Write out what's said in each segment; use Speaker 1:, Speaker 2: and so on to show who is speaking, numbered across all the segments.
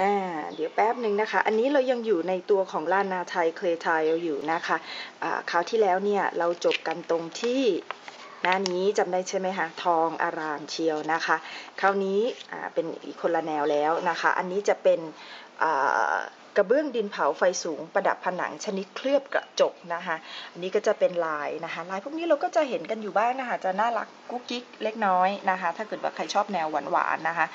Speaker 1: อ่าเดี๋ยวแป๊บหนึ่งนะคะ อันนี้เรายังอยู่ในตัวของลานนาไทยเคลทายอยู่นะคะอ่าคราวที่แล้วเนี่ยเราจบกันตรงที่หน้านี้จำได้ใช่ไหมคะทองอารามเชียวนะคะ คราวนี้อ่าเป็นอีกคนละแนวแล้วนะคะ อันนี้จะเป็นอ่า กระเบื้องดินเผาไฟสูงประดับผนังชนิดเคลือบกระจกนะคะอันนี้ก็จะเป็นลายนะคะลายพวกนี้เราก็จะเห็นกันอยู่บ้างนะคะจะน่ารักกุ๊กกิ๊กเล็กน้อยนะคะ ถ้าเกิดว่าใครชอบแนวหวานๆนะคะ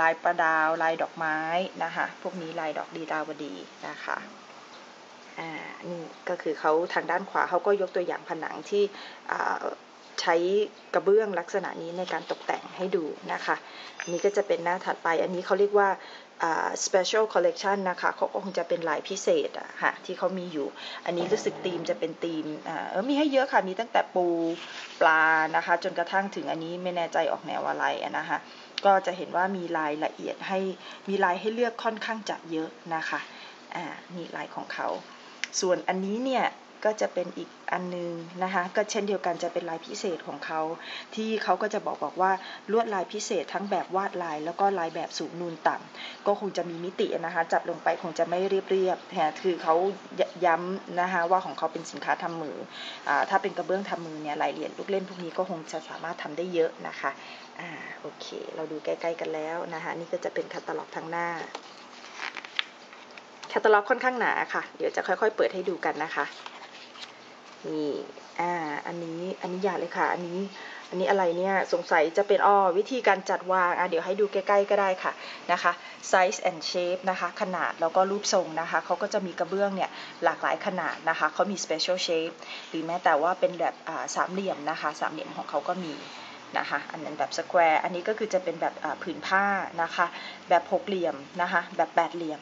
Speaker 1: ลายประดาวลายดอกไม้นะคะพวกนี้ลายดอกดีดาวดีนะคะอ่านี่ก็คือเขาทางด้านขวาเขาก็ยกตัวอย่างผนังที่อ่า ใช้กระเบื้องลักษณะนี้ในการตกแต่งให้ดูนะคะอันนี้ก็จะเป็นหน้าถัดไป อันนี้เขาเรียกว่า special collection นะคะเขาคงจะเป็นลายพิเศษอะค่ะที่เขามีอยู่ อันนี้รู้สึกธีมจะเป็นธีมเออมีให้เยอะค่ะ มีตั้งแต่ปูปลานะคะ จนกระทั่งถึงอันนี้ไม่แน่ใจออกแนวอะไรนะคะ ก็จะเห็นว่ามีลายละเอียดให้มีลายให้เลือกค่อนข้างจะเยอะนะคะอ่านี่ลายของเขา ส่วนอันนี้เนี่ย ก็จะเป็นอีกอันนึงนะคะก็เช่นเดียวกันจะเป็นลายพิเศษของเขา ที่เขาก็จะบอกบอกว่าลวดลายพิเศษทั้งแบบวาดลาย แล้วก็ลายแบบสูงนูนต่ำก็คงจะมีมิตินะคะจับลงไปคงจะไม่เรียบๆแต่คือเขาย้ำนะคะว่าของเขาเป็นสินค้าทำมืออถ้าเป็นกระเบื้องทำมือเนี่ยรายละเอียดลูกเล่นพวกนี้ก็คงจะสามารถทำได้เยอะนะคะอ่าโอเค เราดูใกล้ๆกันแล้วนะคะนี่ก็จะเป็นคาตาล็อกทางหน้าแคตตาล็อกค่อนข้างหนาค่ะ เดี๋ยวจะค่อยๆ เปิดให้ดูกันนะคะ นี่อ่าอันนี้อันนี้อย่าเลยค่ะ อันนี้อันนี้อะไรเนี่ยสงสัยจะเป็นอ้อวิธีการจัดวางอะเดี๋ยวให้ดูใกล้ๆก็ได้ค่ะนะคะ size and shape นะคะ ขนาดแล้วก็รูปทรงนะคะเขาก็จะมีกระเบื้องเนี่ยหลากหลายขนาดนะคะเขามี special shape หรือแม้แต่ว่าเป็นแบบอ่าสามเหลี่ยมนะคะสามเหลี่ยมของเขาก็มีนะคะอันนั้นแบบสแควร์อันนี้ก็คือจะเป็นแบบผืนผ้านะคะ แบบหกเหลี่ยมนะคะ แบบแปดเหลี่ยม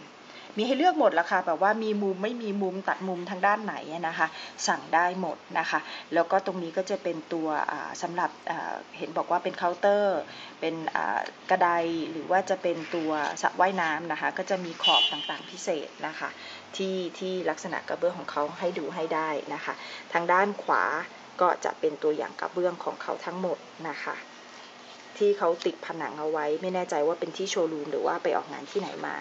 Speaker 1: มีให้เลือกหมดล้วค่ะแบบว่ามีมุมไม่มีมุมตัดมุมทางด้านไหนนะคะ สั่งได้หมดนะคะ แล้วก็ตรงนี้ก็จะเป็นตัวสำหรับเห็นบอกว่าเป็นเคาน์เตอร์ เป็นกระไดหรือว่าจะเป็นตัวสระว่ายน้ำนะคะ ก็จะมีขอบต่างๆพิเศษนะคะที่ที่ลักษณะกระเบื้องของเขาให้ดูให้ได้นะคะ ทางด้านขวาก็จะเป็นตัวอย่างกระเบื้องของเขาทั้งหมดนะคะ ที่เขาติดผนังเอาไว้ไม่แน่ใจว่าเป็นที่โชว์รูมหรือว่าไปออกงานที่ไหนมา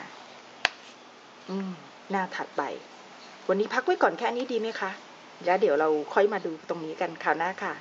Speaker 1: อืมหน้าถัดไป วันนี้พักไว้ก่อนแค่นี้ดีไหมคะ แล้วเดี๋ยวเราค่อยมาดูตรงนี้กันคราวหน้าค่ะ